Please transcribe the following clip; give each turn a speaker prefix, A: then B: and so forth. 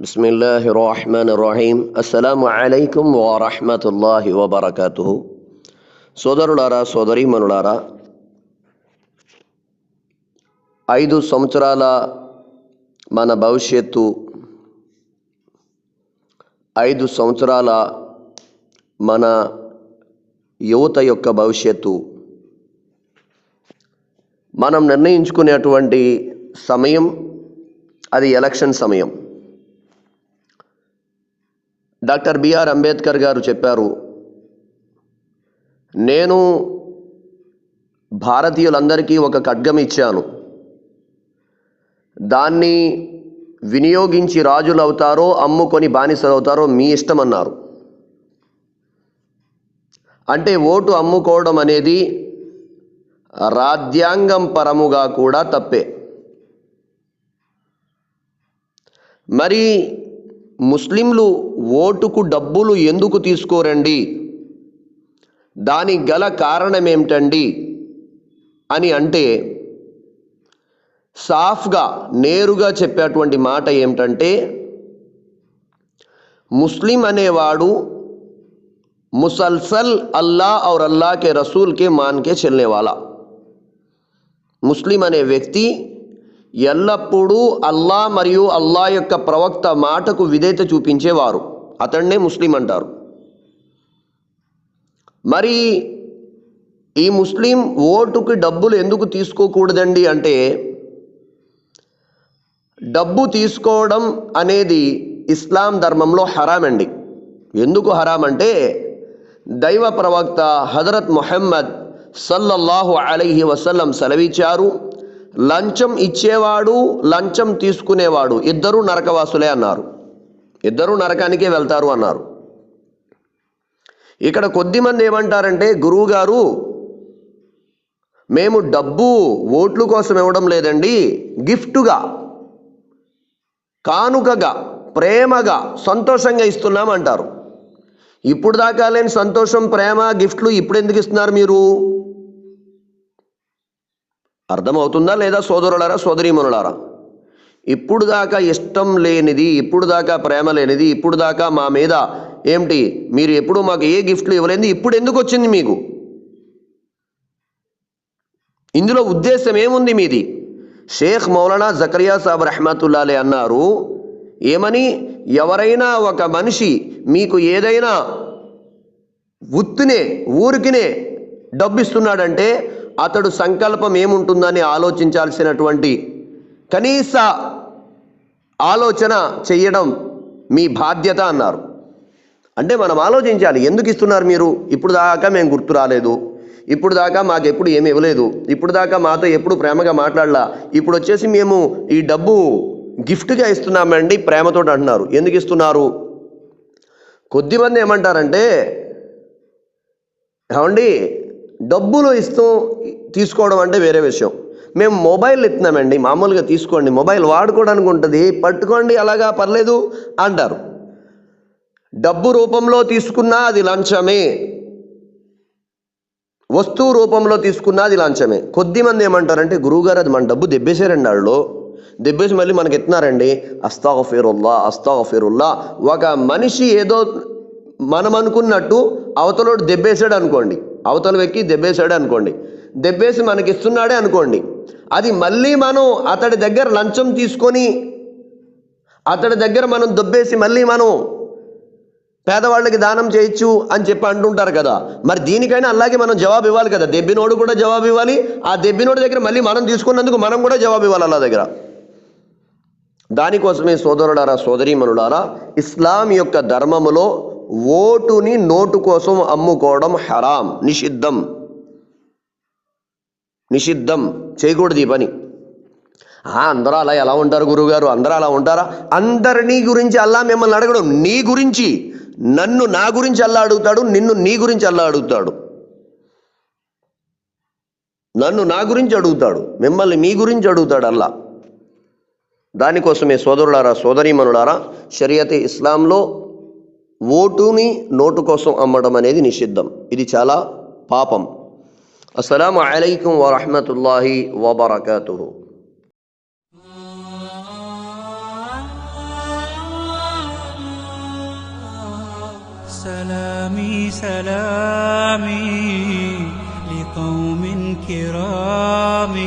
A: బిస్మిల్లాహి రహమాన్ రహీం అస్సలం అలైకుం వరహమతుల్లాహి వబర్కతు సోదరులారా సోదరీమనులారా ఐదు సంవత్సరాల మన భవిష్యత్తు ఐదు సంవత్సరాల మన యువత యొక్క భవిష్యత్తు. మనం నిర్ణయించుకునేటువంటి సమయం అది ఎలక్షన్ సమయం. డాక్టర్ బిఆర్ అంబేద్కర్ గారు చెప్పారు నేను భారతీయులందరికీ ఒక ఖడ్గం ఇచ్చాను. దాన్ని వినియోగించి రాజులు అవుతారో అమ్ముకొని బానిసలు అవుతారో మీ ఇష్టం అన్నారు అంటే ఓటు అమ్ముకోవడం అనేది రాజ్యాంగం పరముగా కూడా తప్పే. మరి ముస్లింలు ఓటుకు డబ్బులు ఎందుకు తీసుకోరండి? దాని గల కారణమేమిటండి అని అంటే సాఫ్గా నేరుగా చెప్పేటువంటి మాట ఏమిటంటే ముస్లిం అనేవాడు ముసల్సల్ అల్లా ఔర్ అల్లాకే కే రసూల్ కే ముస్లిం అనే వ్యక్తి ఎల్లప్పుడూ అల్లా మరియు అల్లా యొక్క ప్రవక్త మాటకు విధేయత చూపించేవారు. అతన్నే ముస్లిం అంటారు. మరి ఈ ముస్లిం ఓటుకి డబ్బులు ఎందుకు తీసుకోకూడదండి అంటే డబ్బు తీసుకోవడం అనేది ఇస్లాం ధర్మంలో హరామ్ అండి. ఎందుకు హరామ్ అంటే దైవ ప్రవక్త హజరత్ మొహమ్మద్ సల్లల్లాహు అలైహి వసల్లం సెలవిచ్చారు లంచం ఇచ్చేవాడు లంచం తీసుకునేవాడు. ఇద్దరు నరకవాసులే అన్నారు. ఇద్దరూ నరకానికే వెళ్తారు అన్నారు. ఇక్కడ కొద్దిమంది ఏమంటారంటే గురువుగారు మేము డబ్బు ఓట్లు కోసం ఇవ్వడం లేదండి గిఫ్టుగా కానుకగా ప్రేమగా సంతోషంగా ఇస్తున్నాం అంటారు ఇప్పుడు దాకా లేని సంతోషం ప్రేమ గిఫ్ట్లు ఇప్పుడు ఎందుకు ఇస్తున్నారు మీరు? అర్థమవుతుందా లేదా సోదరులారా సోదరీమణులారా? ఇప్పుడు దాకా ఇష్టం లేనిది ఇప్పుడు దాకా ప్రేమ లేనిది ఇప్పుడు దాకా మా మీద ఏమిటి మీరు ఎప్పుడు మాకు ఏ గిఫ్ట్లు ఇవ్వలేదు ఇప్పుడు ఎందుకు వచ్చింది మీకు? ఇందులో ఉద్దేశం ఏముంది మీది? షేక్ మౌలానా జకరియా సాబ్ రహమతుల్లాలే అన్నారు ఏమని? ఎవరైనా ఒక మనిషి మీకు ఏదైనా ఉత్తినే ఊరికినే డబ్బు ఇస్తున్నాడంటే అతడు సంకల్పం ఏముంటుందని ఆలోచించాల్సినటువంటి కనీస ఆలోచన చెయ్యడం మీ బాధ్యత అన్నారు. అంటే మనం ఆలోచించాలి ఎందుకు ఇస్తున్నారు మీరు? ఇప్పుడు దాకా మేము గుర్తు రాలేదు. ఇప్పుడు దాకా మాకు ఎప్పుడు ఏమి ఇవ్వలేదు. ఇప్పుడు దాకా మాతో ఎప్పుడు ప్రేమగా మాట్లాడలా. ఇప్పుడు వచ్చేసి మేము ఈ డబ్బు గిఫ్ట్గా ఇస్తున్నామండి ప్రేమతో అంటున్నారు. ఎందుకు ఇస్తున్నారు? కొద్దిమంది ఏమంటారంటే ఏమండి డబ్బులు ఇస్తూ తీసుకోవడం అంటే వేరే విషయం. మేము మొబైల్ ఇస్తున్నామండి మామూలుగా తీసుకోండి మొబైల్ వాడుకోవడానికి ఉంటుంది పట్టుకోండి అలాగా పర్లేదు అంటారు. డబ్బు రూపంలో తీసుకున్నా అది లంచమే. వస్తువు రూపంలో తీసుకున్నా అది లంచమే. కొద్దిమంది ఏమంటారంటే గురువుగారు అది మన డబ్బు దెబ్బేసారండి వాళ్ళు. దెబ్బేసి మళ్ళీ మనకి ఎత్తున్నారండి అస్తాగఫిరుల్లా అస్తాగఫిరుల్లా. ఒక మనిషి ఏదో మనం అనుకున్నట్టు అవతలోడు దెబ్బేసాడు అనుకోండి అవతల వ్యక్తి దెబ్బేశాడు అనుకోండి. దెబ్బేసి మనకి ఇస్తున్నాడే అనుకోండి. అది మళ్ళీ మనం అతడి దగ్గర లంచం తీసుకొని అతడి దగ్గర మనం దొబ్బేసి మళ్ళీ మనం పేదవాళ్ళకి దానం చేయొచ్చు అని చెప్పి అంటుంటారు కదా. మరి దీనికైనా అలాగే మనం జవాబు ఇవ్వాలి కదా. దెబ్బినోడు కూడా జవాబు ఇవ్వాలి. ఆ దెబ్బినోడి దగ్గర మళ్ళీ మనం తీసుకున్నందుకు మనం కూడా జవాబు ఇవ్వాలి అలా దగ్గర. దానికోసమే సోదరుడారా సోదరీమనుడారా ఇస్లాం యొక్క ధర్మములో ఓటుని నోటు కోసం అమ్ముకోవడం హరాం నిషిద్ధం. నిషిద్ధం. చేయకూడదు ఈ పని. ఆ, అందరూ అలా ఎలా ఉంటారు గురువుగారు? అందరూ అలా ఉంటారా? అందరినీ గురించి అల్లా మిమ్మల్ని అడగడం. నీ గురించి. నన్ను నా గురించి అల్లా అడుగుతాడు నిన్ను నీ గురించి అల్లా అడుగుతాడు. నన్ను నా గురించి అడుగుతాడు. మిమ్మల్ని మీ గురించి అడుగుతాడు అల్లా. దానికోసమే సోదరులారా సోదరీమణులారా షరియత్ ఇస్లాంలో ఓటుని నోటు కోసం అమ్మడం అనేది నిషిద్ధం ఇది చాలా పాపం అస్సలం پاپم వరహమతుల్లాహి علیکم
B: سلامي سلامي لقوم كرامي